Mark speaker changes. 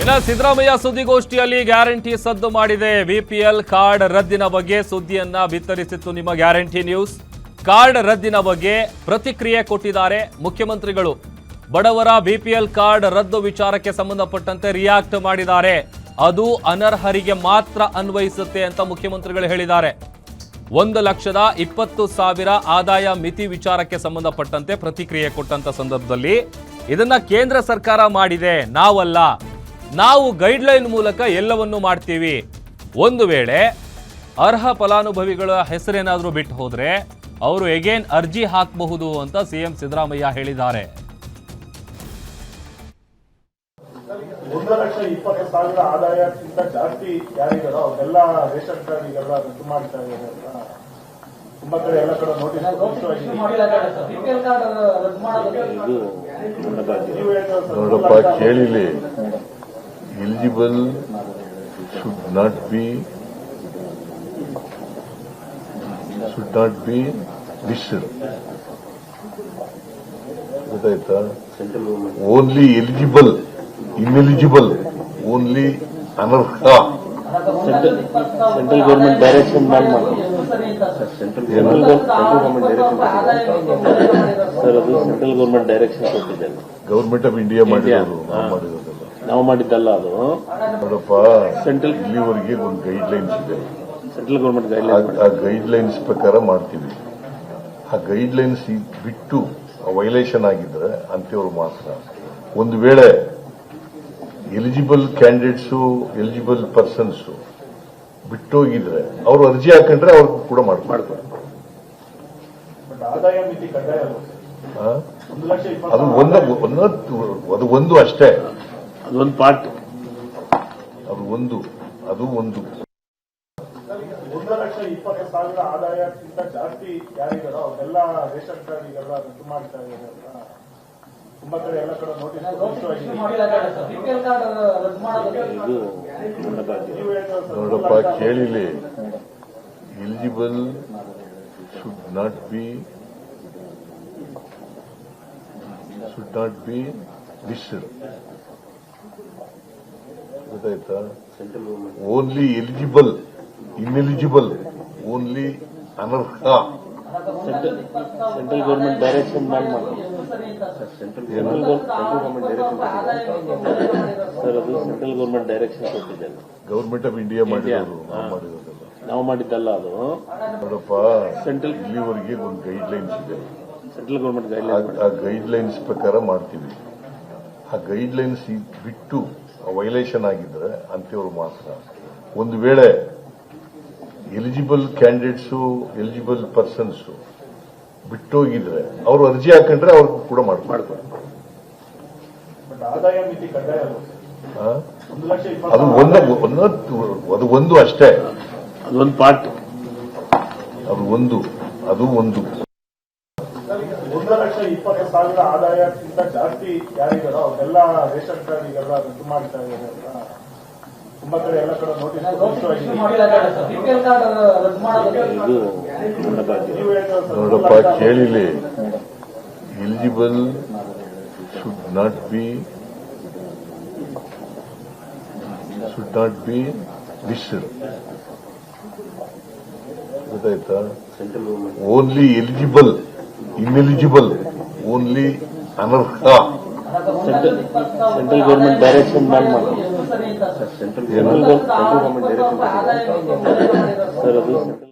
Speaker 1: ಇನ್ನ ಸಿದ್ದರಾಮಯ್ಯ ಸುದ್ದಿಗೋಷ್ಠಿಯಲ್ಲಿ ಗ್ಯಾರಂಟಿ ಸದ್ದು ಮಾಡಿದೆ. ಬಿಪಿಎಲ್ ಕಾರ್ಡ್ ರದ್ದಿನ ಬಗ್ಗೆ ಸುದ್ದಿಯನ್ನ ಬಿತ್ತರಿಸಿತ್ತು ನಿಮ್ಮ ಗ್ಯಾರಂಟಿ ನ್ಯೂಸ್. ಕಾರ್ಡ್ ರದ್ದಿನ ಬಗ್ಗೆ ಪ್ರತಿಕ್ರಿಯೆ ಕೊಟ್ಟಿದ್ದಾರೆ ಮುಖ್ಯಮಂತ್ರಿಗಳು. ಬಡವರ ಬಿಪಿಎಲ್ ಕಾರ್ಡ್ ರದ್ದು ವಿಚಾರಕ್ಕೆ ಸಂಬಂಧಪಟ್ಟಂತೆ ರಿಯಾಕ್ಟ್ ಮಾಡಿದ್ದಾರೆ. ಅದು ಅನರ್ಹರಿಗೆ ಮಾತ್ರ ಅನ್ವಯಿಸುತ್ತೆ ಅಂತ ಮುಖ್ಯಮಂತ್ರಿಗಳು ಹೇಳಿದ್ದಾರೆ. ಒಂದು ಲಕ್ಷದ ಇಪ್ಪತ್ತು ಸಾವಿರ ಆದಾಯ ಮಿತಿ ವಿಚಾರಕ್ಕೆ ಸಂಬಂಧಪಟ್ಟಂತೆ ಪ್ರತಿಕ್ರಿಯೆ ಕೊಟ್ಟಂತ ಸಂದರ್ಭದಲ್ಲಿ ಇದನ್ನ ಕೇಂದ್ರ ಸರ್ಕಾರ ಮಾಡಿದೆ. ನಾವಲ್ಲ. ನಾವು ಗೈಡ್ಲೈನ್ ಮೂಲಕ ಎಲ್ಲವನ್ನೂ ಮಾಡ್ತೀವಿ. ಒಂದು ವೇಳೆ ಅರ್ಹ ಫಲಾನುಭವಿಗಳ ಹೆಸರೇನಾದರೂ ಬಿಟ್ಟು ಹೋದರೆ ಅವರು ಎಗೇನ್ ಅರ್ಜಿ ಹಾಕಬಹುದು ಅಂತ ಸಿಎಂ ಸಿದ್ದರಾಮಯ್ಯ ಹೇಳಿದ್ದಾರೆ.
Speaker 2: ಒಂದು ಲಕ್ಷ ಇಪ್ಪತ್ತು ಸಾವಿರ ಆದಾಯಕ್ಕಿಂತ ಜಾಸ್ತಿ ಯಾರಿದ್ದಾರೋ ಅವ್ರೆಲ್ಲ ರೇಷನ್ ಕಾರ್ಡ್ ಈಗೆಲ್ಲ ರದ್ದು ಮಾಡ್ತಾ ಇದ್ದಾರೆ ಅಂತ ತುಂಬಾ ಕಡೆ ಎಲ್ಲ ಕಡೆ ನೋಟಿಸ್ ನೀವು ಹೇಳಿದ್ರೆ
Speaker 3: ಕೇಳಿಲಿ. Eligible should not be should not be listed. ಗೊತ್ತಾಯ್ತಾ? ಓನ್ಲಿ ಎಲಿಜಿಬಲ್ ಇನ್ಎಲಿಜಿಬಲ್ ಓನ್ಲಿ ಅನರ್ಹ.
Speaker 4: ಸೆಂಟ್ರಲ್ ಗೌರ್ಮೆಂಟ್ ಡೈರೆಕ್ಷನ್ ಮಾಡಿ
Speaker 3: ಏನು?
Speaker 4: ಸರ್ ಅದು ಸೆಂಟ್ರಲ್ ಗೌರ್ಮೆಂಟ್ ಡೈರೆಕ್ಷನ್ ಕೊಟ್ಟಿದೆ
Speaker 3: ಗೌರ್ಮೆಂಟ್ ಆಫ್ ಇಂಡಿಯಾ ಮಾಡಿರೋದು. ಮಾಡಿರೋದಲ್ಲ
Speaker 4: ನಾವು ಮಾಡಿದ್ದಲ್ಲ ಅದು.
Speaker 3: ನೋಡಪ್ಪ
Speaker 4: ಸೆಂಟ್ರಲ್
Speaker 3: ಇಲ್ಲಿವರೆಗೆ ಒಂದು ಗೈಡ್ ಲೈನ್ಸ್ ಇದೆ
Speaker 4: ಸೆಂಟ್ರಲ್ ಗೌರ್ಮೆಂಟ್
Speaker 3: ಆ-
Speaker 4: ಗೈಡ್ಲೈನ್
Speaker 3: ಆ ಗೈಡ್ ಲೈನ್ಸ್ ಪ್ರಕಾರ ಮಾಡ್ತೀವಿ. ಆ ಗೈಡ್ ಲೈನ್ಸ್ ಬಿಟ್ಟು ವೈಲೇಷನ್ ಆಗಿದ್ರೆ ಅಂತೇವ್ರು ಮಾತ್ರ. ಒಂದು ವೇಳೆ ಎಲಿಜಿಬಲ್ ಕ್ಯಾಂಡಿಡೇಟ್ಸು ಎಲಿಜಿಬಲ್ ಪರ್ಸನ್ಸ್ ಬಿಟ್ಟೋಗಿದ್ರೆ ಅವರು ಅರ್ಜಿ ಹಾಕೊಂಡ್ರೆ ಅವ್ರು ಕೂಡ ಮಾಡ್ತಾರೆ? ಅದು ಒಂದು ಅದು ಒಂದು ಅಷ್ಟೇ.
Speaker 4: ಅದೊಂದು ಪಾರ್ಟ್.
Speaker 3: ಅದು ಒಂದು ಅದು ಒಂದು.
Speaker 2: ಒಂದು ಲಕ್ಷ ಇಪ್ಪತ್ತು ಸಾವಿರ ಆದಾಯಕ್ಕಿಂತ ಜಾಸ್ತಿ ಯಾರಿಗಾರೋ ಅವೆಲ್ಲ ರೇಷನ್ ಕಾರ್ಡ್ ಈಗೆಲ್ಲ ರದ್ದು ಮಾಡ್ತಾ ಇದ್ದಾರೆ ತುಂಬಾ ಕಡೆ ಎಲ್ಲ ಕಡೆ ನೋಟಿಸ್
Speaker 3: ನೋಡಪ್ಪ ಕೇಳಿಲಿ. Eligible should not be should not be listed
Speaker 4: central government
Speaker 3: only eligible ineligible only ಅನರ್ಹ.
Speaker 4: ಸೆಂಟ್ರಲ್ ಗೌರ್ಮೆಂಟ್ ಡೈರೆಕ್ಷನ್ ಮಾಡಿ central
Speaker 3: government
Speaker 4: government direction sir ಅದು ಸೆಂಟ್ರಲ್ ಗೌರ್ಮೆಂಟ್ ಡೈರೆಕ್ಷನ್ ಕೊಟ್ಟಿದೆ
Speaker 3: ಗೌರ್ಮೆಂಟ್ ಆಫ್ ಇಂಡಿಯಾ ಮಾಡಿರೋದು ನಾವು
Speaker 4: ಮಾಡಿದ್ದಲ್ಲ ಅದು.
Speaker 3: ನೋಡಪ್ಪ
Speaker 4: ಸೆಂಟ್ರಲ್
Speaker 3: ಇಲ್ಲಿವರೆಗೆ ಒಂದು ಗೈಡ್ ಲೈನ್ಸ್ ಇದೆ.
Speaker 4: ಸೆಂಟ್ರಲ್ ಗೌರ್ಮೆಂಟ್
Speaker 3: ಗೈಡ್
Speaker 4: ಲೈನ್ಸ್
Speaker 3: ಆ ಗೈಡ್ ಲೈನ್ಸ್ ಪ್ರಕಾರ ಮಾಡ್ತೀವಿ. ಆ ಗೈಡ್ ಲೈನ್ಸ್ ಬಿಟ್ಟು ವೈಲೇಷನ್ ಆಗಿದ್ರೆ ಅಂತೇವ್ರು ಮಾತ್ರ. ಒಂದು ವೇಳೆ ಎಲಿಜಿಬಲ್ ಕ್ಯಾಂಡಿಡೇಟ್ಸು ಎಲಿಜಿಬಲ್ ಪರ್ಸನ್ಸ್ ಬಿಟ್ಟೋಗಿದ್ರೆ ಅವರು ಅರ್ಜಿ ಹಾಕೊಂಡ್ರೆ ಅವ್ರಿಗೂ ಕೂಡ ಮಾಡ್ತಾರೆ
Speaker 2: ಬಟ್ ಆದಾಯ ಮಿತಿ ಕಡ್ಡಾಯ ಅಲ್ವಾ? ಒಂದು ಲಕ್ಷ
Speaker 3: ಅದು ಒಂದು ಅದು ಒಂದು ಅಷ್ಟೇ.
Speaker 4: ಅದೊಂದು ಪಾರ್ಟ್
Speaker 3: ಅದು ಒಂದು ಅದು ಒಂದು.
Speaker 2: ಒಂದು ಲಕ್ಷ ಇಪ್ಪತ್ತು ಸಾವಿರ ಆದಾಯಕ್ಕಿಂತ ಜಾಸ್ತಿ ಯಾರಿಗಾರೋ ಅವ್ರೆಲ್ಲ ರೇಷನ್ ಕಾರ್ಡ್ ಈಗೆಲ್ಲ ರದ್ದು ಮಾಡ್ತಾ ಇದ್ದಾರೆ ಅಂತ ತುಂಬಾ ಕಡೆ ಎಲ್ಲ ಕಡೆ ನೋಟಿಸ್
Speaker 3: ನೋಡಪ್ಪ ಕೇಳಿಲಿ. Eligible should not be should not be listed ಗೊತ್ತಾಯ್ತಾ?
Speaker 4: Central
Speaker 3: only eligible ineligible only ಅನರ್ಹ
Speaker 4: ಸೆಂಟ್ರಲ್ ಗೌರ್ಮೆಂಟ್ ಡೈರೆಕ್ಷನ್ ಮಾಡಿ ಮಾಡಿ ಸೆಂಟ್ರಲ್? ಗೌರ್ಮೆಂಟ್ ಡೈರೆಕ್ಷನ್ ಸರ್ ಅದು